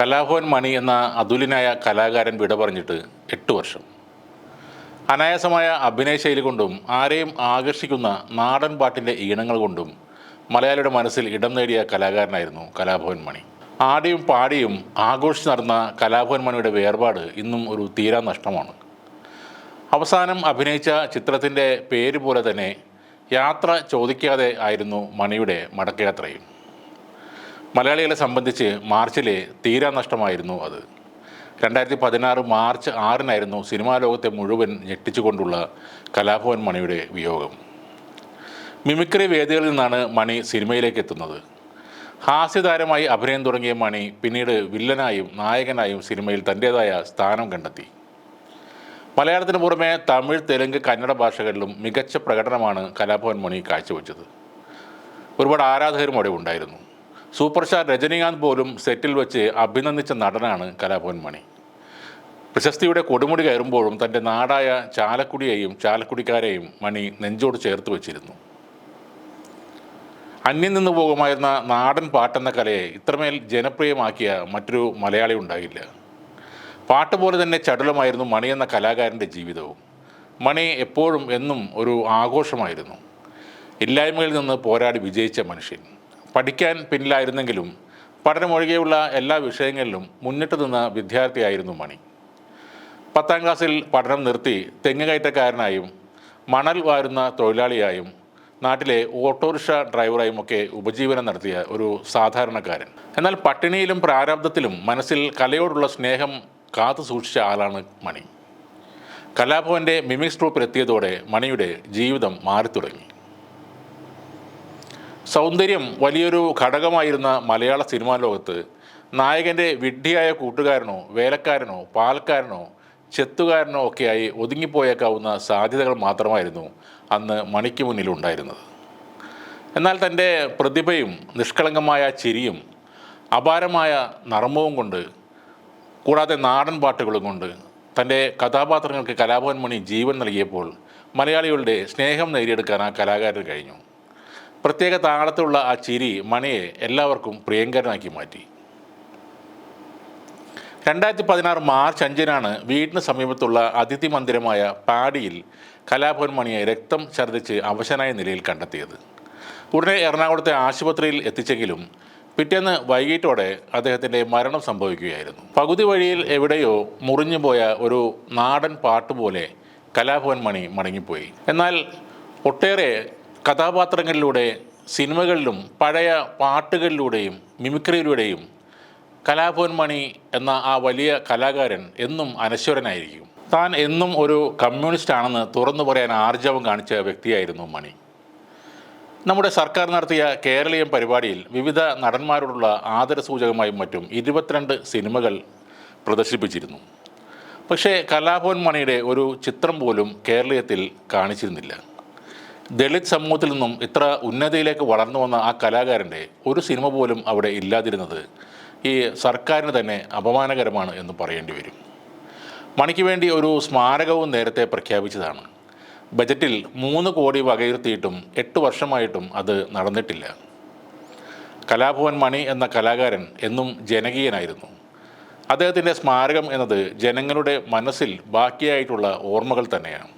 കലാഭവൻ മണി എന്ന അതുലിനായ കലാകാരൻ വിട പറഞ്ഞിട്ട് എട്ട് വർഷം. അനായാസമായ അഭിനയ ശൈലി കൊണ്ടും ആരെയും ആകർഷിക്കുന്ന നാടൻ പാട്ടിന്റെ ഈണങ്ങൾ കൊണ്ടും മലയാളിയുടെ മനസ്സിൽ ഇടം നേടിയ കലാകാരനായിരുന്നു കലാഭവൻ മണി. ആടിയും പാടിയും ആഘോഷിച്ച് നടന്ന കലാഭവൻ മണിയുടെ വേർപാട് ഇന്നും ഒരു തീരാ നഷ്ടമാണ്. അവസാനം അഭിനയിച്ച ചിത്രത്തിന്റെ പേര് പോലെ തന്നെ യാത്ര ചോദിക്കാതെ ആയിരുന്നു മണിയുടെ മടക്കയാത്രയും. മലയാളികളെ സംബന്ധിച്ച് മാർച്ചിലെ തീരാ നഷ്ടമായിരുന്നു അത്. രണ്ടായിരത്തി പതിനാറ് മാർച്ച് ആറിനായിരുന്നു സിനിമാ ലോകത്തെ മുഴുവൻ ഞെട്ടിച്ചുകൊണ്ടുള്ള കലാഭവൻ മണിയുടെ വിയോഗം. മിമിക്രി വേദികളിൽ നിന്നാണ് മണി സിനിമയിലേക്ക് എത്തുന്നത്. ഹാസ്യതാരമായി അഭിനയം തുടങ്ങിയ മണി പിന്നീട് വില്ലനായും നായകനായും സിനിമയിൽ തന്റേതായ സ്ഥാനം കണ്ടെത്തി. മലയാളത്തിന് പുറമെ തമിഴ് തെലുങ്ക് കന്നഡ ഭാഷകളിലും മികച്ച പ്രകടനമാണ് കലാഭവൻ മണി കാഴ്ചവെച്ചത്. ഒരുപാട് ആരാധകരും അവിടെ ഉണ്ടായിരുന്നു. സൂപ്പർ സ്റ്റാർ രജനീകാന്ത് പോലും സെറ്റിൽ വെച്ച് അഭിനന്ദിച്ച നടനാണ് കലാഭവൻ മണി. പ്രശസ്തിയുടെ കൊടുമുടി കയറുമ്പോഴും തന്റെ നാടായ ചാലക്കുടിയെയും ചാലക്കുടിക്കാരെയും മണി നെഞ്ചോട് ചേർത്ത് വെച്ചിരുന്നു. അന്യം നിന്ന് പോകുമായിരുന്ന നാടൻ പാട്ടെന്ന കലയെ ഇത്രമേൽ ജനപ്രിയമാക്കിയ മറ്റൊരു മലയാളി ഉണ്ടായില്ല. പാട്ട് പോലെ തന്നെ ചടുലമായിരുന്നു മണി എന്ന കലാകാരന്റെ ജീവിതവും. മണി എപ്പോഴും എന്നും ഒരു ആഘോഷമായിരുന്നു. ഇല്ലായ്മയിൽ നിന്ന് പോരാടി വിജയിച്ച മനുഷ്യൻ. പഠിക്കാൻ പിന്നിലായിരുന്നെങ്കിലും പഠനമൊഴികെയുള്ള എല്ലാ വിഷയങ്ങളിലും മുന്നിട്ട് നിന്ന വിദ്യാർത്ഥിയായിരുന്നു മണി. പത്താം ക്ലാസ്സിൽ പഠനം നിർത്തി തെങ്ങുകയറ്റക്കാരനായും മണൽ വാരുന്ന തൊഴിലാളിയായും നാട്ടിലെ ഓട്ടോറിക്ഷ ഡ്രൈവറായും ഒക്കെ ഉപജീവനം നടത്തിയ ഒരു സാധാരണക്കാരൻ. എന്നാൽ പട്ടിണിയിലും പ്രാരാബ്ദത്തിലും മനസ്സിൽ കലയോടുള്ള സ്നേഹം കാത്തു സൂക്ഷിച്ച ആളാണ് മണി. കലാഭവന്റെ മിമിക്സ് ട്രൂപ്പിലെത്തിയതോടെ മണിയുടെ ജീവിതം മാറിത്തുടങ്ങി. സൗന്ദര്യം വലിയൊരു ഘടകമായിരുന്ന മലയാള സിനിമാ ലോകത്ത് നായകന്റെ വിഡ്ഢിയായ കൂട്ടുകാരനോ വേലക്കാരനോ പാൽക്കാരനോ ചെത്തുകാരനോ ഒക്കെയായി ഒതുങ്ങിപ്പോയേക്കാവുന്ന സാധ്യതകൾ മാത്രമായിരുന്നു അന്ന് മണിക്ക് മുന്നിൽ ഉണ്ടായിരുന്നത്. എന്നാൽ തന്റെ പ്രതിഭയും നിഷ്കളങ്കമായ ചിരിയും അപാരമായ നർമ്മവും കൊണ്ട് കൂടാതെ നാടൻ പാട്ടുകളും കൊണ്ട് തന്റെ കഥാപാത്രങ്ങൾക്ക് കലാഭവൻ മണി ജീവൻ നൽകിയപ്പോൾ മലയാളികളുടെ സ്നേഹം നേടിയെടുക്കാൻ ആ കലാകാരന് കഴിഞ്ഞു. പ്രത്യേക താളത്തിലുള്ള ആ ചിരി മണിയെ എല്ലാവർക്കും പ്രിയങ്കരനാക്കി മാറ്റി. രണ്ടായിരത്തി പതിനാറ് മാർച്ച് അഞ്ചിനാണ് വീടിന് സമീപത്തുള്ള അതിഥി മന്ദിരമായ പാടിയിൽ കലാഭവൻ മണിയെ രക്തം ഛർദ്ദിച്ച് അവശനായ നിലയിൽ കണ്ടെത്തിയത്. ഉടനെ എറണാകുളത്തെ ആശുപത്രിയിൽ എത്തിച്ചെങ്കിലും പിറ്റേന്ന് വൈകിട്ടോടെ അദ്ദേഹത്തിന്റെ മരണം സംഭവിക്കുകയായിരുന്നു. പകുതി വഴിയിൽ എവിടെയോ മുറിഞ്ഞുപോയ ഒരു നാടൻ പാട്ടുപോലെ കലാഭവൻ മണി മടങ്ങിപ്പോയി. എന്നാൽ ഒട്ടേറെ കഥാപാത്രങ്ങളിലൂടെ സിനിമകളിലും പഴയ പാട്ടുകളിലൂടെയും മിമിക്രിയിലൂടെയും കലാഭവൻ മണി എന്ന ആ വലിയ കലാകാരൻ എന്നും അനശ്വരനായിരിക്കും. താൻ എന്നും ഒരു കമ്മ്യൂണിസ്റ്റ് ആണെന്ന് തുറന്നു പറയാൻ ആർജവം കാണിച്ച വ്യക്തിയായിരുന്നു മണി. നമ്മുടെ സർക്കാർ നടത്തിയ കേരളീയം പരിപാടിയിൽ വിവിധ നടന്മാരോടുള്ള ആദരസൂചകമായും മറ്റും ഇരുപത്തിരണ്ട് സിനിമകൾ പ്രദർശിപ്പിച്ചിരുന്നു. പക്ഷേ കലാഭവൻ മണിയുടെ ഒരു ചിത്രം പോലും കേരളീയത്തിൽ കാണിച്ചിരുന്നില്ല. ദളിത് സമൂഹത്തിൽ നിന്നും ഇത്ര ഉന്നതിയിലേക്ക് വളർന്നു വന്ന ആ കലാകാരന്റെ ഒരു സിനിമ പോലും അവിടെ ഇല്ലാതിരുന്നത് ഈ സർക്കാരിന് തന്നെ അപമാനകരമാണ് എന്ന് പറയേണ്ടി വരും. മണിക്ക് വേണ്ടി ഒരു സ്മാരകവും നേരത്തെ പ്രഖ്യാപിച്ചതാണ്. ബജറ്റിൽ മൂന്ന് കോടി വകയിരുത്തിയിട്ടും എട്ട് വർഷമായിട്ടും അത് നടന്നിട്ടില്ല. കലാഭവൻ മണി എന്ന കലാകാരൻ എന്നും ജനകീയനായിരുന്നു. അദ്ദേഹത്തിന്റെ സ്മാരകം എന്നത് ജനങ്ങളുടെ മനസ്സിൽ ബാക്കിയായിട്ടുള്ള ഓർമ്മകൾ തന്നെയാണ്.